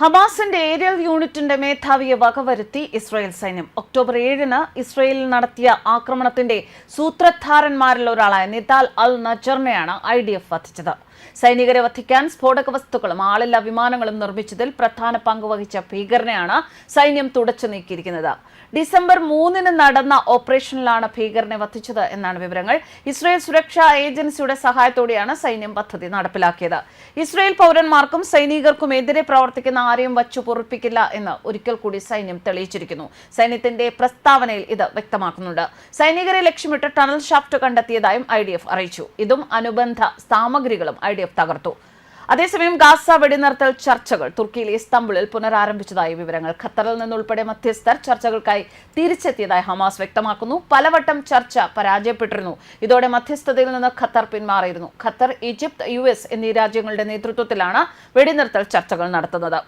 ഹമാസിന്റെ ഏരിയൽ യൂണിറ്റിന്റെ മേധാവിയെ വകവരുത്തി ഇസ്രായേൽ സൈന്യം. ഒക്ടോബർ ഏഴിന് ഇസ്രായേലിൽ നടത്തിയ ആക്രമണത്തിന്റെ സൂത്രധാരന്മാരിൽ ഒരാളായ നിതാൽ അൽ നജറിനെയാണ് ഐ ഡി എഫ് വധിച്ചത്. സൈനികരെ വധിക്കാൻ സ്ഫോടക വസ്തുക്കളും ആളില്ല വിമാനങ്ങളും നിർമ്മിച്ചതിൽ പ്രധാന പങ്ക് വഹിച്ച ഭീകരനെയാണ് സൈന്യം തുടച്ചു നീക്കിയിരിക്കുന്നത്. ഡിസംബർ മൂന്നിന് നടന്ന ഓപ്പറേഷനിലാണ് ഭീകരനെ വധിച്ചത് എന്നാണ് വിവരങ്ങൾ. ഇസ്രായേൽ സുരക്ഷാ ഏജൻസിയുടെ സഹായത്തോടെയാണ് സൈന്യം പദ്ധതി നടപ്പിലാക്കിയത്. ഇസ്രായേൽ പൗരന്മാർക്കും സൈനികർക്കും എതിരെ പ്രവർത്തിക്കുന്ന ആരെയും വച്ചു പൊറുപ്പിക്കില്ല എന്ന് ഒരിക്കൽ കൂടി സൈന്യം തെളിയിച്ചിരിക്കുന്നു. സൈന്യത്തിന്റെ പ്രസ്താവനയിൽ ഇത് വ്യക്തമാക്കുന്നുണ്ട്. സൈനികരെ ലക്ഷ്യമിട്ട് ടണൽ ഷാഫ്റ്റ് കണ്ടെത്തിയതായും ഐ അറിയിച്ചു. ഇതും അനുബന്ധ സാമഗ്രികളും തകർത്തു. അതേസമയം ഗാസ വെടിനിർത്തൽ ചർച്ചകൾ. തുർക്കിയിലെ ഇസ്തംബുളിൽ പുനരാരംഭിച്ചതായി വിവരങ്ങൾ. ഖത്തറിൽ നിന്നുൾപ്പെടെ മധ്യസ്ഥർ ചർച്ചകൾക്കായി തിരിച്ചെത്തിയതായി ഹമാസ് വ്യക്തമാക്കുന്നു. പലവട്ടം ചർച്ച പരാജയപ്പെട്ടിരുന്നു. ഇതോടെ മധ്യസ്ഥതയിൽ നിന്ന് ഖത്തർ പിന്മാറിയിരുന്നു. ഖത്തർ ഈജിപ്ത് യു എന്നീ രാജ്യങ്ങളുടെ നേതൃത്വത്തിലാണ് വെടിനിർത്തൽ ചർച്ചകൾ നടത്തുന്നത്.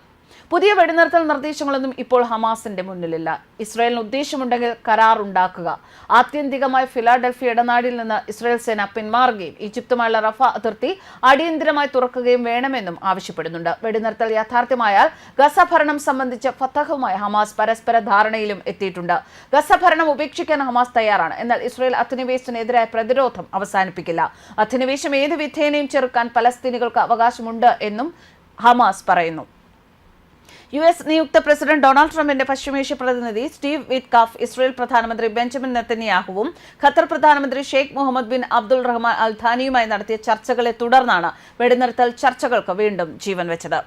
പുതിയ വെടിനിർത്തൽ നിർദ്ദേശങ്ങളൊന്നും ഇപ്പോൾ ഹമാസിന്റെ മുന്നിലില്ല. ഇസ്രായേലിന് ഉദ്ദേശമുണ്ടെങ്കിൽ കരാർ ഉണ്ടാക്കുക. ആത്യന്തികമായി ഫിലാഡൽഫിയ ഇടനാടിൽ നിന്ന് ഇസ്രായേൽ സേന പിന്മാറുകയും ഈജിപ്തുമായുള്ള റഫ അതിർത്തി അടിയന്തിരമായി തുറക്കുകയും വേണമെന്നും ആവശ്യപ്പെടുന്നുണ്ട്. വെടിനിർത്തൽ യാഥാർത്ഥ്യമായാൽ ഗസ ഭരണം സംബന്ധിച്ച ഫത്തഹുമായി ഹമാസ് പരസ്പര ധാരണയിലും എത്തിയിട്ടുണ്ട്. ഗസ ഭരണം ഉപേക്ഷിക്കാൻ ഹമാസ് തയ്യാറാണ്. എന്നാൽ ഇസ്രായേൽ അധിനിവേശത്തിനെതിരായ പ്രതിരോധം അവസാനിപ്പിക്കില്ല. അധിനിവേശം ഏത് വിധേനയും ചെറുക്കാൻ പലസ്തീനികൾക്ക് അവകാശമുണ്ട് എന്നും ഹമാസ് പറയുന്നു. യു എസ് നിയുക്ത പ്രസിഡന്റ് ഡൊണാൾഡ് ട്രംപിന്റെ പശ്ചിമേഷ്യ പ്രതിനിധി സ്റ്റീവ് വിറ്റ്കാഫ് ഇസ്രയേൽ പ്രധാനമന്ത്രി ബെഞ്ചമിൻ നെത്തന്യാഹുവും ഖത്തർ പ്രധാനമന്ത്രി Sheikh Mohammed bin Abdul Rahman al ധാനിയുമായി നടത്തിയ ചർച്ചകളെ തുടർന്നാണ് വെടിനിർത്തൽ ചർച്ചകൾക്ക് വീണ്ടും ജീവൻ വെച്ചത്.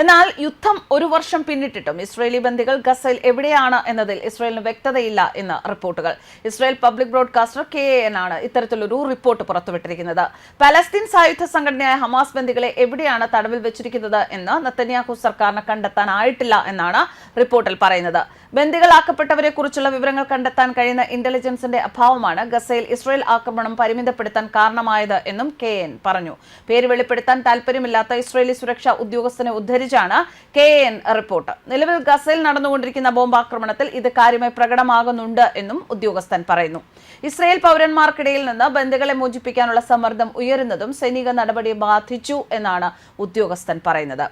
എന്നാൽ യുദ്ധം ഒരു വർഷം പിന്നിട്ടിട്ടും ഇസ്രയേലി ബന്ദികൾ ഗസയിൽ എവിടെയാണ് എന്നതിൽ ഇസ്രയേലിന് വ്യക്തതയില്ല എന്ന് റിപ്പോർട്ടുകൾ. Israel public broadcaster K N ആണ് ഇത്തരത്തിലൊരു റിപ്പോർട്ട് പുറത്തുവിട്ടിരിക്കുന്നത്. പലസ്തീൻ സായുധ സംഘടനയായ ഹമാസ് ബന്ദികളെ എവിടെയാണ് തടവിൽ വെച്ചിരിക്കുന്നത് എന്ന് നത്തന്യാഹു സർക്കാരിന് കണ്ടെത്താനായിട്ടില്ല എന്നാണ് റിപ്പോർട്ടിൽ പറയുന്നത്. ബന്ദികളാക്കപ്പെട്ടവരെ കുറിച്ചുള്ള വിവരങ്ങൾ കണ്ടെത്താൻ കഴിയുന്ന ഇന്റലിജൻസിന്റെ അഭാവമാണ് ഗസയിൽ ഇസ്രയേൽ ആക്രമണം പരിമിതപ്പെടുത്താൻ കാരണമായത് എന്നും കെ എൻ പറഞ്ഞു. പേര് വെളിപ്പെടുത്താൻ താൽപര്യമില്ലാത്ത ഇസ്രയേലി സുരക്ഷാ ഉദ്യോഗസ്ഥനെ ഉദ്ധരിച്ചാണ് കെ എൻ റിപ്പോർട്ട്. നിലവിൽ ഗസയിൽ നടന്നുകൊണ്ടിരിക്കുന്ന ബോംബാക്രമണത്തിൽ ഇത് കാര്യമായി പ്രകടമാകുന്നുണ്ട് എന്നും ഉദ്യോഗസ്ഥൻ പറയുന്നു. ഇസ്രയേൽ പൗരന്മാർക്കിടയിൽ നിന്ന് ബന്ധുക്കളെ മോചിപ്പിക്കാനുള്ള സമ്മർദ്ദം ഉയരുന്നതും സൈനിക നടപടി ബാധിച്ചു എന്നാണ് ഉദ്യോഗസ്ഥൻ പറയുന്നത്.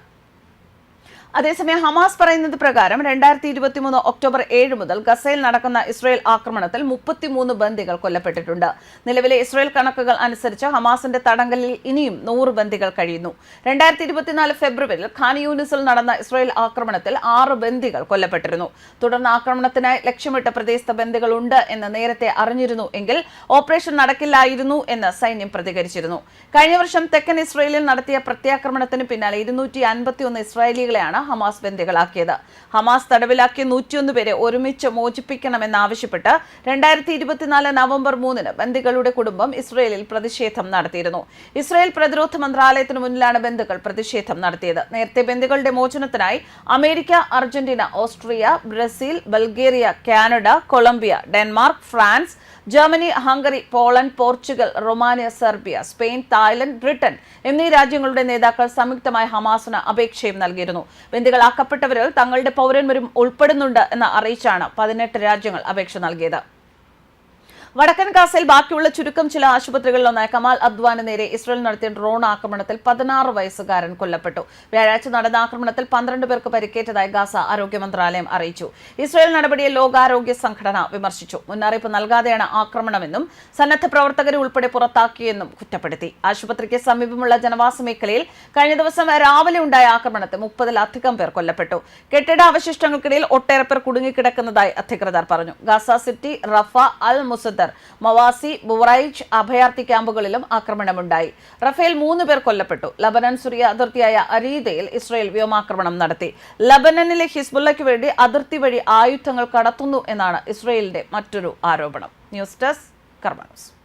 അതേസമയം ഹമാസ് പറയുന്നത് പ്രകാരം രണ്ടായിരത്തി ഇരുപത്തിമൂന്ന് ഒക്ടോബർ ഏഴ് മുതൽ ഗസയിൽ നടക്കുന്ന ഇസ്രയേൽ ആക്രമണത്തിൽ മുപ്പത്തിമൂന്ന് ബന്ദികൾ കൊല്ലപ്പെട്ടിട്ടുണ്ട്. നിലവിലെ ഇസ്രയേൽ കണക്കുകൾ അനുസരിച്ച് ഹമാസിന്റെ തടങ്കലിൽ ഇനിയും നൂറ് ബന്ദികൾ കഴിയുന്നു. രണ്ടായിരത്തി ഇരുപത്തിനാല് ഫെബ്രുവരിയിൽ ഖാൻ യൂണിസിൽ നടന്ന ഇസ്രയേൽ ആക്രമണത്തിൽ ആറ് ബന്ദികൾ കൊല്ലപ്പെട്ടിരുന്നു. തുടർന്ന് ആക്രമണത്തിനായി ലക്ഷ്യമിട്ട പ്രദേശത്ത് ബന്ദികൾ ഉണ്ട് എന്ന് നേരത്തെ അറിഞ്ഞിരുന്നു എങ്കിൽ ഓപ്പറേഷൻ നടക്കില്ലായിരുന്നു എന്ന് സൈന്യം പ്രതികരിച്ചിരുന്നു. കഴിഞ്ഞ വർഷം തെക്കൻ ഇസ്രയേലിൽ നടത്തിയ പ്രത്യാക്രമണത്തിന് പിന്നാലെ ഇരുന്നൂറ്റി അൻപത്തിയൊന്ന് ഇസ്രായേലികളെയാണ് ഹമാസ് ബന്ദികളാക്കിയത്. ഹമാസ് തടവിലാക്കിയ നൂറ്റിയൊന്ന് പേരെ ഒരുമിച്ച് മോചിപ്പിക്കണമെന്നാവശ്യപ്പെട്ട് രണ്ടായിരത്തി ഇരുപത്തിനാല് നവംബർ മൂന്നിന് ബന്ദികളുടെ കുടുംബം ഇസ്രയേലിൽ പ്രതിഷേധം നടത്തിയിരുന്നു. ഇസ്രയേൽ പ്രതിരോധ മന്ത്രാലയത്തിന് മുന്നിലാണ് ബന്ധുക്കൾ പ്രതിഷേധം നടത്തിയത്. നേരത്തെ ബന്ദികളുടെ മോചനത്തിനായി America Argentina Austria Brazil Bulgaria Canada Colombia Denmark France Germany Hungary Poland Portugal Romania Serbia Spain Thailand Britain എന്നീ രാജ്യങ്ങളുടെ നേതാക്കൾ സംയുക്തമായി ഹമാസിന് അപേക്ഷയും നൽകിയിരുന്നു. ബന്ദികളാക്കപ്പെട്ടവരിൽ തങ്ങളുടെ പൗരന്മാരും ഉൾപ്പെടുന്നുണ്ട് എന്ന് അറിയിച്ചാണ് പതിനെട്ട് രാജ്യങ്ങൾ അപേക്ഷ നൽകിയത്. വടക്കൻ ഗാസയിൽ ബാക്കിയുള്ള ചുരുക്കം ചില ആശുപത്രികളിലൊന്നായ കമാൽ അദ്വാന് നേരെ ഇസ്രയേൽ നടത്തിയ ഡ്രോൺ ആക്രമണത്തിൽ പതിനാറ് വയസ്സുകാരൻ കൊല്ലപ്പെട്ടു. വ്യാഴാഴ്ച നടന്ന ആക്രമണത്തിൽ പന്ത്രണ്ട് പേർക്ക് പരിക്കേറ്റതായി ഗാസ ആരോഗ്യ മന്ത്രാലയം അറിയിച്ചു. ഇസ്രയേൽ നടപടിയെ ലോകാരോഗ്യ സംഘടന വിമർശിച്ചു. മുന്നറിയിപ്പ് നൽകാതെയാണ് ആക്രമണമെന്നും സന്നദ്ധ പ്രവർത്തകരെ ഉൾപ്പെടെ പുറത്താക്കിയെന്നും കുറ്റപ്പെടുത്തി. ആശുപത്രിക്ക് സമീപമുള്ള ജനവാസ മേഖലയിൽ കഴിഞ്ഞ ദിവസം രാവിലെ ഉണ്ടായ ആക്രമണത്തിൽ മുപ്പതിലധികം പേർ കൊല്ലപ്പെട്ടു. കെട്ടിട അവശിഷ്ടങ്ങൾക്കിടയിൽ ഒട്ടേറെ പേർ കുടുങ്ങിക്കിടക്കുന്നതായി അധികൃതർ പറഞ്ഞു. Gaza city Rafah al Mawasi Bureij അഭയാർത്ഥി ക്യാമ്പുകളിലും ആക്രമണമുണ്ടായി. റഫേൽ മൂന്ന് പേർ കൊല്ലപ്പെട്ടു. ലബനൻ സുറിയ അതിർത്തിയായ അരീതയിൽ ഇസ്രയേൽ വ്യോമാക്രമണം നടത്തി. ലബനനിലെ ഹിസ്ബുള്ളയ്ക്ക് വേണ്ടി അതിർത്തി വഴി ആയുധങ്ങൾ കടത്തുന്നു എന്നാണ് ഇസ്രയേലിന്റെ മറ്റൊരു ആരോപണം. News desk കർമാനോസ്